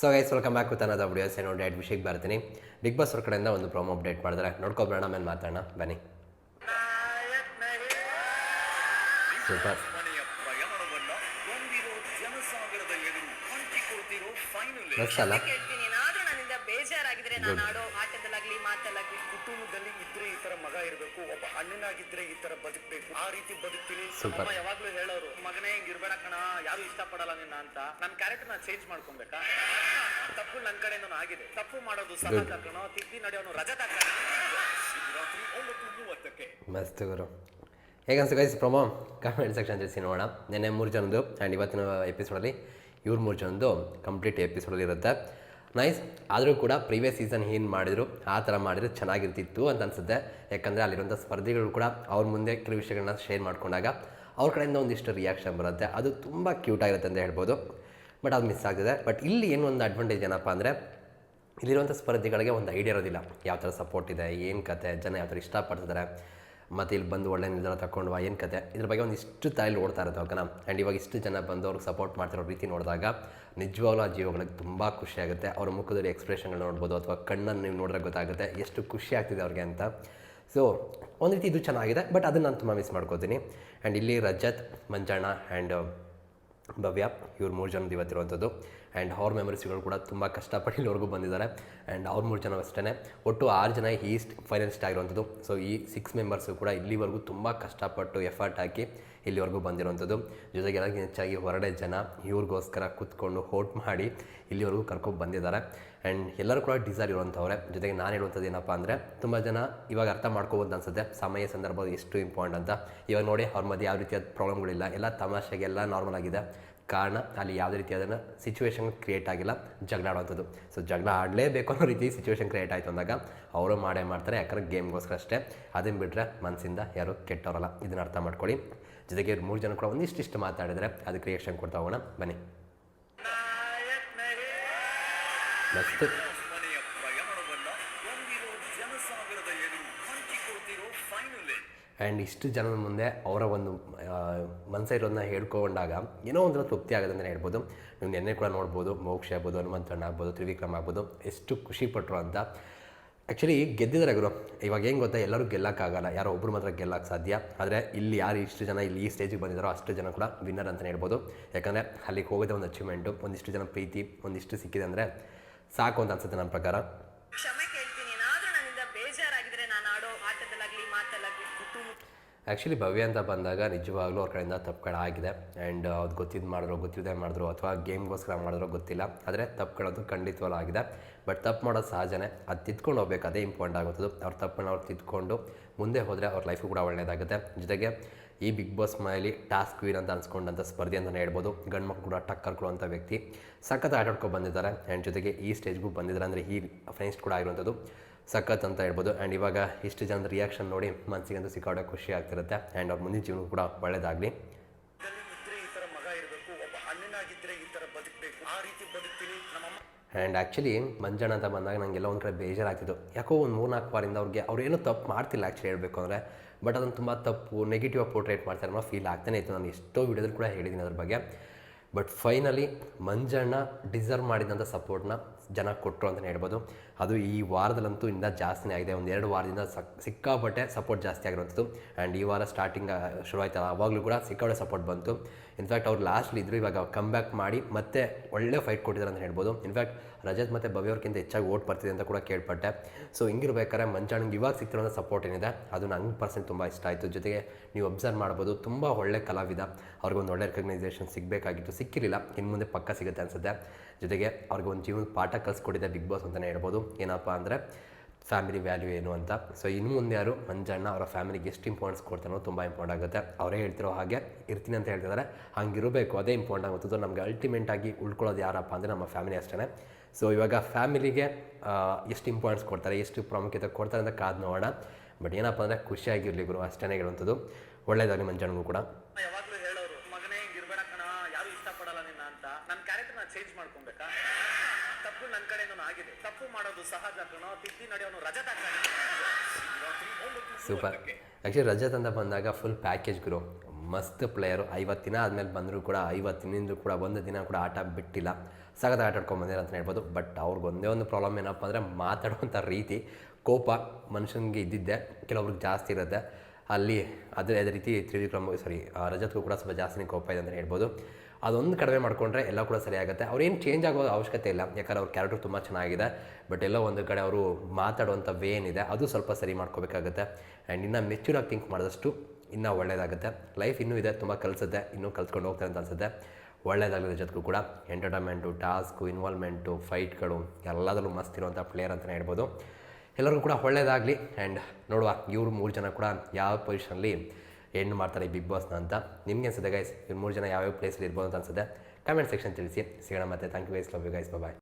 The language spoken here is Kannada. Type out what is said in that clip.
So guys welcome back with ಅನ್ನೋದು ವಿಡಿಯೋಸ್ ಏನೋ ಡೇಟ್ ವಿಷಯಕ್ಕೆ ಬರ್ತೀನಿ. ಬಿಗ್ ಬಾಸ್ ಅವ್ರ ಕಡೆಯಿಂದ ಒಂದು ಪ್ರೋಮೋ ಅಪ್ಡೇಟ್ ಮಾಡಿದ್ರೆ ನೋಡ್ಕೊಬರೋಣ ಆಮೇಲೆ ಮಾತಾಡೋಣ. ಬನ್ನಿ. ಸೂಪರ್ ಅಲ್ಲ? ನನ್ನಿಂದ ಬೇಜಾರಾಗಿದ್ರೆ ನಾನು ಆಡೋ ಆಟದಲ್ಲಾಗ್ಲಿ ಮಾತಲ್ಲಾಗ್ಲಿ. ಕುಟುಂಬದಲ್ಲಿ ಇದ್ರೆ ಈ ತರ ಮಗ ಇರಬೇಕು ಒಬ್ಬ ಅಣ್ಣನಾಗಿದ್ರೆ ಈ ತರ ಬದುಕಬೇಕು. ಆ ರೀತಿ ಬದುಕ್ತೀನಿ. ಅಮ್ಮ ಯಾವಾಗ್ಲೂ ಹೇಳೋರು ಮಗನೇ ಹಿಂಗ್ ಇರ್ಬೇಡ ಕಣ ಯಾರು ಇಷ್ಟಪಡಲ್ಲ ನಿನ್ನ ಅಂತ. ನನ್ನ ಕ್ಯಾರೆಕ್ಟರ್ ನಾನು ಚೇಂಜ್ ಮಾಡ್ಕೊಬೇಕಾ? ತಪ್ಪು ನನ್ ಕಡೆಯಿಂದ ಆಗಿದೆ. ತಪ್ಪು ಮಾಡೋದು ಸಹ ಕಣೋ ತಿದ್ದಿ ನಡೆಯೋನು ಮೂವತ್ತಕ್ಕೆ. ಮಸ್ತ್ ಗುರು. ಹೇಗನ್ಸು ಗೈಸ್ ಪ್ರಮೋ ಕಮೆಂಟ್ ಸೆಕ್ಷನ್ ತಿಳಿಸಿ ನೋಡೋಣ. ನಿನ್ನೆ ಮೂರು ಜನದ್ದು ಆ್ಯಂಡ್ ಇವತ್ತಿನ ಎಪಿಸೋಡಲ್ಲಿ ಇವ್ರ ಮೂರು ಜನದ್ದು ಕಂಪ್ಲೀಟ್ ಎಪಿಸೋಡಲ್ಲಿ ಇರುತ್ತೆ. ನೈಸ್ ಆದರೂ ಕೂಡ ಪ್ರೀವಿಯಸ್ ಸೀಸನ್ ಏನು ಮಾಡಿದ್ರು, ಆ ಥರ ಮಾಡಿದ್ರೆ ಚೆನ್ನಾಗಿರ್ತಿತ್ತು ಅಂತ ಅನಿಸುತ್ತೆ. ಯಾಕಂದರೆ ಅಲ್ಲಿರುವಂಥ ಸ್ಪರ್ಧಿಗಳು ಕೂಡ ಅವ್ರ ಮುಂದೆ ಕೆಲವು ವಿಷಯಗಳನ್ನ ಶೇರ್ ಮಾಡ್ಕೊಂಡಾಗ ಅವ್ರ ಕಡೆಯಿಂದ ಒಂದಿಷ್ಟು ರಿಯಾಕ್ಷನ್ ಬರುತ್ತೆ. ಅದು ತುಂಬ ಕ್ಯೂಟ್ ಆಗಿರುತ್ತೆ ಅಂತ ಹೇಳ್ಬೋದು. ಬಟ್ ಅದು ಮಿಸ್ ಆಗ್ತಿದೆ. ಬಟ್ ಇಲ್ಲಿ ಏನು ಒಂದು ಅಡ್ವಾಂಟೇಜ್ ಏನಪ್ಪ ಅಂದರೆ, ಇಲ್ಲಿರುವಂಥ ಸ್ಪರ್ಧಿಗಳಿಗೆ ಒಂದು ಐಡಿಯಾ ಇರೋದಿಲ್ಲ. ಯಾವ ಥರ ಸಪೋರ್ಟ್ ಇದೆ, ಏನು ಕತೆ, ಜನ ಯಾವ ಥರ ಇಷ್ಟಪಡ್ತಿದ್ದಾರೆ ಮತ್ತು ಇಲ್ಲಿ ಬಂದು ಒಳ್ಳೆ ನಿರ್ಧಾರ ತಗೊಂಡ್ವಾ ಏನು ಕತೆ? ಇದ್ರ ಬಗ್ಗೆ ಒಂದು ಇಷ್ಟು ತಾಯಿಲಿ ಓಡ್ತಾ ಇರುತ್ತೆ ಓಕೆನಾ? ಆ್ಯಂಡ್ ಇವಾಗ ಇಷ್ಟು ಜನ ಬಂದು ಅವ್ರಿಗೆ ಸಪೋರ್ಟ್ ಮಾಡ್ತಿರೋ ರೀತಿ ನೋಡಿದಾಗ ನಿಜವಾಗ್ಲೂ ಆ ಜೀವಗಳಿಗೆ ತುಂಬ ಖುಷಿ ಆಗುತ್ತೆ. ಅವ್ರ ಮುಖದಲ್ಲಿ ಎಕ್ಸ್ಪ್ರೆಷನ್ಗಳು ನೋಡ್ಬೋದು, ಅಥವಾ ಕಣ್ಣನ್ನು ನೀವು ನೋಡಿದ್ರೆ ಗೊತ್ತಾಗುತ್ತೆ ಎಷ್ಟು ಖುಷಿ ಆಗ್ತಿದೆ ಅವ್ರಿಗೆ ಅಂತ. ಸೊ ಒಂದು ರೀತಿ ಇದು ಚೆನ್ನಾಗಿದೆ ಬಟ್ ಅದನ್ನು ನಾನು ತುಂಬ ಮಿಸ್ ಮಾಡ್ಕೋತೀನಿ. ಆ್ಯಂಡ್ ಇಲ್ಲಿ ರಜತ್, ಮಂಜಣ್ಣ ಆ್ಯಂಡ್ ಭವ್ಯ, ಇವ್ರು ಮೂರು ಜನದ ಇವತ್ತಿರುವಂಥದ್ದು ಆ್ಯಂಡ್ ಅವ್ರ ಮೆಮರೀಸ್ಗಳು ಕೂಡ ತುಂಬ ಕಷ್ಟಪಟ್ಟು ಇಲ್ಲಿವರೆಗೂ ಬಂದಿದ್ದಾರೆ. ಆ್ಯಂಡ್ ಅವ್ರ ಮೂರು ಜನ ಅಷ್ಟೇ ಒಟ್ಟು ಆರು ಜನ ಈಸ್ಟ್ ಫೈನಲಿಸ್ಟ್ ಆಗಿರುವಂಥದ್ದು ಸೊ ಈ ಸಿಕ್ಸ್ ಮೆಂಬರ್ಸು ಕೂಡ ಇಲ್ಲಿವರೆಗೂ ತುಂಬ ಕಷ್ಟಪಟ್ಟು ಎಫರ್ಟ್ ಹಾಕಿ ಇಲ್ಲಿವರೆಗೂ ಬಂದಿರುವಂಥದ್ದು. ಜೊತೆಗೆ ಎಲ್ಲರಿಗಿಂತ ಹೆಚ್ಚಾಗಿ ಹೊರಡೆ ಜನ ಇವ್ರಿಗೋಸ್ಕರ ಕೂತ್ಕೊಂಡು ಹೋಟ್ ಮಾಡಿ ಇಲ್ಲಿವರೆಗೂ ಕರ್ಕೊಂಡು ಬಂದಿದ್ದಾರೆ. ಆ್ಯಂಡ್ ಎಲ್ಲರೂ ಕೂಡ ಡಿಸೈರ್ ಇರುವಂಥವ್ರೆ. ಜೊತೆಗೆ ನಾನು ಹೇಳುವಂಥದ್ದು ಏನಪ್ಪ ಅಂದರೆ, ತುಂಬ ಜನ ಇವಾಗ ಅರ್ಥ ಮಾಡ್ಕೋಬೋದು ಅನ್ಸುತ್ತೆ. ಸಮಯ ಸಂದರ್ಭ ಎಷ್ಟು ಇಂಪಾರ್ಟೆಂಟ್ ಅಂತ. ಇವಾಗ ನೋಡಿ, ಅವ್ರ ಮಧ್ಯೆ ಯಾವ ರೀತಿಯಾದ ಪ್ರಾಬ್ಲಮ್ಗಳಿಲ್ಲ ಎಲ್ಲ ತಮಾಷೆಗೆ ಎಲ್ಲ ನಾರ್ಮಲ್ ಆಗಿದೆ. ಕಾರಣ, ಅಲ್ಲಿ ಯಾವುದೇ ರೀತಿಯಾದ ಸಿಚುವೇಶನ್ ಕ್ರಿಯೇಟ್ ಆಗಿಲ್ಲ ಜಗಳ ಆಡುವಂಥದ್ದು. ಸೊ ಜಗಳ ಆಡಲೇಬೇಕು ಅನ್ನೋ ರೀತಿ ಸಿಚುವೇಶನ್ ಕ್ರಿಯೇಟ್ ಆಯಿತು ಅಂದಾಗ, ಅವರು ಮಾಡೇ ಮಾಡ್ತಾರೆ, ಯಾಕಂದ್ರೆ ಗೇಮ್ಗೋಸ್ಕರ ಅಷ್ಟೇ. ಅದನ್ನು ಬಿಟ್ಟರೆ ಮನಸ್ಸಿಂದ ಯಾರು ಕೆಟ್ಟವರಲ್ಲ. ಇದನ್ನು ಅರ್ಥ ಮಾಡ್ಕೊಳ್ಳಿ. ಜೊತೆಗೆ ಮೂರು ಜನ ಕೂಡ ಒಂದಿಷ್ಟಿಷ್ಟು ಮಾತಾಡಿದರೆ ಅದು ರಿಯಾಕ್ಷನ್ ಕೊಡ್ತಾ ಹೋಗೋಣ. ಬನ್ನಿ. ನೆಕ್ಸ್ಟ್ ಆ್ಯಂಡ್ ಇಷ್ಟು ಜನ ಮುಂದೆ ಅವರ ಒಂದು ಮನಸ್ಸ ಇರೋದನ್ನ ಹೇಳ್ಕೊಂಡಾಗ ಏನೋ ಒಂಥರ ತೃಪ್ತಿ ಆಗುತ್ತೆ ಅಂತ ಹೇಳ್ಬೋದು. ನೀವು ನೆನ್ನೆ ಕೂಡ ನೋಡ್ಬೋದು, ಮೋಕ್ಷ ಆಗ್ಬೋದು ಹನುಮಂತಣ್ಣ ಆಗ್ಬೋದು, ತ್ರಿವಿಕ್ರಮ ಆಗ್ಬೋದು, ಎಷ್ಟು ಖುಷಿ ಪಟ್ಟರು ಅಂತ. ಆ್ಯಕ್ಚುಲಿ ಗೆದ್ದಿದ್ದಾರೆ ಗುರು. ಇವಾಗ ಏನು ಗೊತ್ತಾ? ಎಲ್ಲರೂ ಗೆಲ್ಲಕ್ಕಾಗಲ್ಲ. ಯಾರೋ ಒಬ್ಬರು ಮಾತ್ರ ಗೆಲ್ಲಕ್ಕೆ ಸಾಧ್ಯ. ಆದರೆ ಇಲ್ಲಿ ಯಾರು ಇಷ್ಟು ಜನ ಇಲ್ಲಿ ಈ ಸ್ಟೇಜಿಗೆ ಬಂದಿದ್ದಾರೋ ಅಷ್ಟು ಜನ ಕೂಡ ವಿನ್ನರ್ ಅಂತಲೇ ಹೇಳ್ಬೋದು. ಯಾಕಂದರೆ ಅಲ್ಲಿಗೆ ಹೋಗೋದೇ ಒಂದು ಅಚೀವ್ಮೆಂಟು ಒಂದಿಷ್ಟು ಜನ ಪ್ರೀತಿ, ಒಂದಿಷ್ಟು ಸಿಕ್ಕಿದೆ ಅಂದರೆ ಸಾಕು ಅಂತ ಅನ್ಸುತ್ತೆ ನನ್ನ ಪ್ರಕಾರ. ಆ್ಯಕ್ಚುಲಿ ಭವ್ಯ ಅಂತ ಬಂದಾಗ ನಿಜವಾಗ್ಲೂ ಅವ್ರ ಕಡೆಯಿಂದ ತಪ್ಪುಗಳಾಗಿದೆ ಆ್ಯಂಡ್ ಅದು ಗೊತ್ತಿದ್ದು ಮಾಡಿದ್ರು ಗೊತ್ತಿಲ್ಲದೆ ಮಾಡಿದ್ರು ಅಥವಾ ಗೇಮ್ಗೋಸ್ಕರ ಮಾಡಿದ್ರು ಗೊತ್ತಿಲ್ಲ. ಆದರೆ ತಪ್ಪುಗಳಂತೂ ಖಂಡಿತವಾಗ್ಲೂ ಆಗಿದೆ ಬಟ್ ತಪ್ಪು ಮಾಡೋದು ಸಹಜನೇ. ಅದು ತಿದ್ಕೊಂಡು ಹೋಗ್ಬೇಕು. ಅದೇ ಇಂಪಾರ್ಟೆಂಟ್ ಆಗುತ್ತದೆ. ಅವ್ರ ತಪ್ಪನ್ನು ಅವ್ರು ತಿದ್ಕೊಂಡು ಮುಂದೆ ಹೋದರೆ ಅವ್ರ ಲೈಫು ಕೂಡ ಒಳ್ಳೆಯದಾಗುತ್ತೆ ಜೊತೆಗೆ ಈ ಬಿಗ್ ಬಾಸ್ ಮನೆಯಲ್ಲಿ ಟಾಸ್ಕ್ ವೀನ್ ಅಂತ ಅನ್ಸ್ಕೊಂಡಂಥ ಸ್ಪರ್ಧೆ ಅಂತಲೇ ಹೇಳ್ಬೋದು. ಗಂಡ್ಮಕ್ಳು ಕೂಡ ಟಕ್ ಕರ್ಕೊಳ್ಳುವಂಥ ವ್ಯಕ್ತಿ. ಸಖತ್ ಆಟಾಡ್ಕೊಂಡು ಬಂದಿದ್ದಾರೆ. ಆ್ಯಂಡ್ ಜೊತೆಗೆ ಈ ಸ್ಟೇಜ್ಗೂ ಬಂದಿದ್ದಾರೆ ಅಂದರೆ ಈ ಫ್ರೆಂಡ್ಸ್ ಕೂಡ ಆಗಿರುವಂಥದ್ದು. ಸಖತ್ ಅಂತ ಹೇಳ್ಬೋದು. ಆ್ಯಂಡ್ ಇವಾಗ ಇಷ್ಟು ಜನದ ರಿಯಾಕ್ಷನ್ ನೋಡಿ ಮನಸ್ಸಿಗಂತೂ ಸಿಕ್ಕಾಡೋ ಖುಷಿ ಆಗ್ತಿರುತ್ತೆ. ಆ್ಯಂಡ್ ಅವ್ರ ಮುಂದಿನ ಜೀವನ ಕೂಡ ಒಳ್ಳೇದಾಗಲಿ. ಆ್ಯಂಡ್ ಆ್ಯಕ್ಚುಲಿ ಮಂಜಣ್ಣ ಅಂತ ಬಂದಾಗ ನನಗೆಲ್ಲ ಒಂದು ಕಡೆ ಬೇಜಾರಾಗ್ತಿತ್ತು. ಯಾಕೋ ಒಂದು ಮೂರು ನಾಲ್ಕು ವಾರಿಂದ ಅವ್ರಿಗೆ ಅವ್ರು ಏನೂ ತಪ್ಪು ಮಾಡ್ತಿಲ್ಲ ಆ್ಯಕ್ಚುಲಿ ಹೇಳಬೇಕು ಅಂದರೆ. ಬಟ್ ಅದನ್ನು ತುಂಬ ತಪ್ಪು ನೆಗೆಟಿವ್ ಆಗಿ ಪೋರ್ಟ್ರೇಟ್ ಮಾಡ್ತಾರೆ ಅನ್ನೋ ಫೀಲ್ ಆಗ್ತಾನೆ ಇತ್ತು. ನಾನು ಎಷ್ಟೋ ವಿಡಿಯೋದಲ್ಲಿ ಕೂಡ ಹೇಳಿದ್ದೀನಿ ಅದ್ರ ಬಗ್ಗೆ. ಬಟ್ ಫೈನಲಿ ಮಂಜಣ್ಣ ಡಿಸರ್ವ್ ಮಾಡಿದಂಥ ಸಪೋರ್ಟ್ನ ಜನ ಕೊಟ್ಟರು ಅಂತಲೇ ಹೇಳ್ಬೋದು. ಅದು ಈ ವಾರದಲ್ಲಂತೂ ಇಂದ ಜಾಸ್ತಿನೇ ಆಗಿದೆ. ಒಂದು ಎರಡು ವಾರದಿಂದ ಸಕ್, ಸಿಕ್ಕಾಪಟ್ಟೆ ಸಪೋರ್ಟ್ ಜಾಸ್ತಿ ಆಗಿರುವಂಥದ್ದು. ಆ್ಯಂಡ್ ಈ ವಾರ ಸ್ಟಾರ್ಟಿಂಗ್ ಶುರು ಆಯ್ತಲ್ಲ ಆವಾಗಲೂ ಕೂಡ ಸಿಕ್ಕಾಪಟ್ಟೆ ಸಪೋರ್ಟ್ ಬಂತು. ಇನ್ಫ್ಯಾಕ್ಟ್ ಅವ್ರು ಲಾಸ್ಟ್ಲಿ ಇದ್ರು, ಇವಾಗ ಕಮ್ ಬ್ಯಾಕ್ ಮಾಡಿ ಮತ್ತೆ ಒಳ್ಳೆ ಫೈಟ್ ಕೊಟ್ಟಿದ್ದಾರೆ ಅಂತ ಹೇಳ್ಬೋದು. ಇನ್ಫ್ಯಾಕ್ಟ್ ರಜತ್ ಮತ್ತು ಭವ್ಯವ್ರಿಗಿಂತ ಹೆಚ್ಚಾಗಿ ಓಟ್ ಬರ್ತಿದೆ ಅಂತ ಕೂಡ ಕೇಳ್ಪಟ್ಟೆ. ಸೊ ಹಿಂಗಿರ್ಬೇಕಾದ್ರೆ ಮಂಚಾಣಿಗೆ ಇವಾಗ ಸಿಗ್ತಿರೋ ಸಪೋರ್ಟ್ ಏನಿದೆ, ಅದು ನಂಗೆ ಪರ್ಸೆಂಟ್ ತುಂಬ ಇಷ್ಟ ಆಯಿತು. ಜೊತೆಗೆ ನೀವು ಅಬ್ಸರ್ವ್ ಮಾಡ್ಬೋದು, ತುಂಬ ಒಳ್ಳೆ ಕಲಾವಿದ. ಅವ್ರಿಗೊಂದು ಒಳ್ಳೆ ರೆಕಗ್ನೈಸೇಷನ್ ಸಿಗಬೇಕಾಗಿತ್ತು. ಸಿಕ್ಕಿರಲಿಲ್ಲ ಇನ್ನು ಮುಂದೆ ಪಕ್ಕ ಸಿಗುತ್ತೆ ಅನಿಸುತ್ತೆ. ಜೊತೆಗೆ ಅವ್ರಿಗೆ ಒಂದು ಜೀವನ ಪಾಠ ಕಲಿಸ್ಕೊಟ್ಟಿದೆ ಬಿಗ್ ಬಾಸ್ ಅಂತಲೇ ಹೇಳ್ಬೋದು. ಏನಪ್ಪ ಅಂದರೆ ಫ್ಯಾಮಿಲಿ ವ್ಯಾಲ್ಯೂ ಏನು ಅಂತ. ಸೊ ಇನ್ನು ಮುಂದೆ ಯಾರು ಮಂಜಣ್ಣ ಅವರ ಫ್ಯಾಮಿಲಿಗೆ ಎಷ್ಟು ಇಂಪಾರ್ಟೆನ್ಸ್ ಕೊಡ್ತಾನೋ ತುಂಬ ಇಂಪಾರ್ಟೆಂಟ್ ಆಗುತ್ತೆ. ಅವರೇ ಹೇಳ್ತಿರೋ ಹಾಗೆ ಇರ್ತೀನಿ ಅಂತ ಹೇಳ್ತಿದ್ದಾರೆ. ಹಂಗಿರಬೇಕು, ಅದೇ ಇಂಪಾರ್ಟೆಂಟ್ ಆಗುತ್ತೆ ನಮಗೆ ಅಲ್ಟಿಮೇಟ್ ಆಗಿ ಉಳ್ಕೊಳ್ಳೋದು ಯಾರಪ್ಪ ಅಂದರೆ ನಮ್ಮ ಫ್ಯಾಮಿಲಿ ಅಷ್ಟೇ ಸೊ ಇವಾಗ ಫ್ಯಾಮಿಲಿಗೆ ಎಷ್ಟು ಇಂಪಾರ್ಟೆನ್ಸ್ ಕೊಡ್ತಾರೆ, ಎಷ್ಟು ಪ್ರಾಮುಖ್ಯತೆ ಕೊಡ್ತಾರೆ ಅಂತ ಕಾದು ನೋಡೋಣ. ಬಟ್ ಏನಪ್ಪ ಅಂದರೆ ಖುಷಿಯಾಗಿರಲಿ ಗುರು ಅಷ್ಟೇ ಹೇಳುವಂಥದ್ದು. ಒಳ್ಳೆಯದಾಗಲಿ ಮಂಜಣ್ಣಗೂ ಕೂಡ. ಯಾವಾಗಲೂ ಹೇಳೋರು, ಮಗನೇ ಇರ್ಬೇಡ ಯಾರು ಇಷ್ಟಪಡಲ್ಲ ನಿನ್ನ ಅಂತ. ನನ್ನ ಕ್ಯಾರೆಕ್ಟರ್ನ ಚೇಂಜ್ ಮಾಡ್ಕೊಬೇಕಾ? ತಪ್ಪು ನನ್ನ ಕಡೆಯಿಂದ ಆಗಿದೆ. ತಪ್ಪು ಮಾಡೋದು ಸಹಜ ಕಣೋ, ತಿದ್ದಿ ನಡೆಯೋನು ರಜತ ಸೂಪರ್ ಆ್ಯಕ್ಚುಲಿ ರಜತ್ ಅಂತ ಬಂದಾಗ ಫುಲ್ ಪ್ಯಾಕೇಜ್ ಗ್ರೋ. ಮಸ್ತ್ ಪ್ಲೇಯರು ಐವತ್ತು ದಿನ ಆದಮೇಲೆ ಬಂದರೂ ಕೂಡ, ಐವತ್ತು ದಿನದಿಂದ ಕೂಡ, ಒಂದು ದಿನ ಕೂಡ ಆಟ ಬಿಟ್ಟಿಲ್ಲ. ಸಗದ ಆಟ ಆಡ್ಕೊಂಡು ಬಂದಿರ ಅಂತ ಹೇಳ್ಬೋದು. ಬಟ್ ಅವ್ರಿಗೆ ಒಂದೇ ಒಂದು ಪ್ರಾಬ್ಲಮ್ ಏನಪ್ಪ ಅಂದರೆ ಮಾತಾಡುವಂಥ ರೀತಿ, ಕೋಪ ಮನುಷ್ಯನಿಗೆ ಇದ್ದಿದ್ದೆ. ಕೆಲವ್ರಿಗೆ ಜಾಸ್ತಿ ಇರುತ್ತೆ. ಅಲ್ಲಿ ಅದೇ ಅದೇ ರೀತಿ ತ್ರಿವಿಕ್ರಮ್ ಸಾರಿ ರಜತ್ಗೂ ಕೂಡ ಸ್ವಲ್ಪ ಜಾಸ್ತಿನೇ ಕೋಪ ಇದೆ ಅಂತ ಹೇಳ್ಬೋದು. ಅದೊಂದು ಕಡಿಮೆ ಮಾಡಿಕೊಂಡ್ರೆ ಎಲ್ಲ ಕೂಡ ಸರಿ ಆಗುತ್ತೆ. ಅವ್ರೇನು ಚೇಂಜ್ ಆಗೋ ಅವಶ್ಯಕತೆ ಇಲ್ಲ. ಯಾಕಂದ್ರೆ ಅವ್ರ ಕ್ಯಾರೆಕ್ಟರ್ ತುಂಬ ಚೆನ್ನಾಗಿದೆ. ಬಟ್ ಎಲ್ಲೋ ಒಂದು ಕಡೆ ಅವರು ಮಾತಾಡುವಂಥ ವೇ ಏನಿದೆ, ಅದು ಸ್ವಲ್ಪ ಸರಿ ಮಾಡ್ಕೋಬೇಕಾಗುತ್ತೆ. ಆ್ಯಂಡ್ ಇನ್ನು ಮೆಚ್ಯೂರಾಗಿ ಥಿಂಕ್ ಮಾಡಿದಷ್ಟು ಇನ್ನೂ ಒಳ್ಳೆಯದಾಗುತ್ತೆ ಲೈಫ್ ಇನ್ನೂ ಇದೆ, ತುಂಬ ಕಲಿಸುತ್ತೆ ಇನ್ನೂ ಕಲ್ತ್ಕೊಂಡು ಹೋಗ್ತಾರೆ ಅಂತ ಅನಿಸುತ್ತೆ. ಒಳ್ಳೆಯದಾಗಲಿದೆ ಜೊತೆಗೂ ಕೂಡ. ಎಂಟರ್ಟೈನ್ಮೆಂಟು ಟಾಸ್ಕು ಇನ್ವಾಲ್ವ್ಮೆಂಟು ಫೈಟ್ಗಳು ಎಲ್ಲದರಲ್ಲೂ ಮಸ್ತ್ ಇರುವಂಥ ಪ್ಲೇಯರ್ ಅಂತಲೇ ಹೇಳ್ಬೋದು. ಎಲ್ಲರಿಗೂ ಕೂಡ ಒಳ್ಳೆಯದಾಗಲಿ ಆ್ಯಂಡ್ ನೋಡುವ, ಇವರು ಮೂರು ಜನ ಕೂಡ ಯಾವ ಪೊಸಿಷನಲ್ಲಿ ಎಂಡ್ ಮಾಡ್ತಾರೆ ಬಿಗ್ ಬಾಸ್ನ ಅಂತ. ನಿಮಗೆ ಅನ್ಸುತ್ತೆ ಗೈಸ್ ಇವ್ರು ಮೂರು ಜನ ಯಾವ್ಯಾವ ಪ್ಲೇಸಲ್ಲಿ ಇರ್ಬೋದು ಅಂತ ಅನ್ಸುತ್ತೆ? ಕಮೆಂಟ್ ಸೆಕ್ಷನ್ ತಿಳಿಸಿ. ಸಿಗೋಣ ಮತ್ತೆ. Thank you guys love you guys bye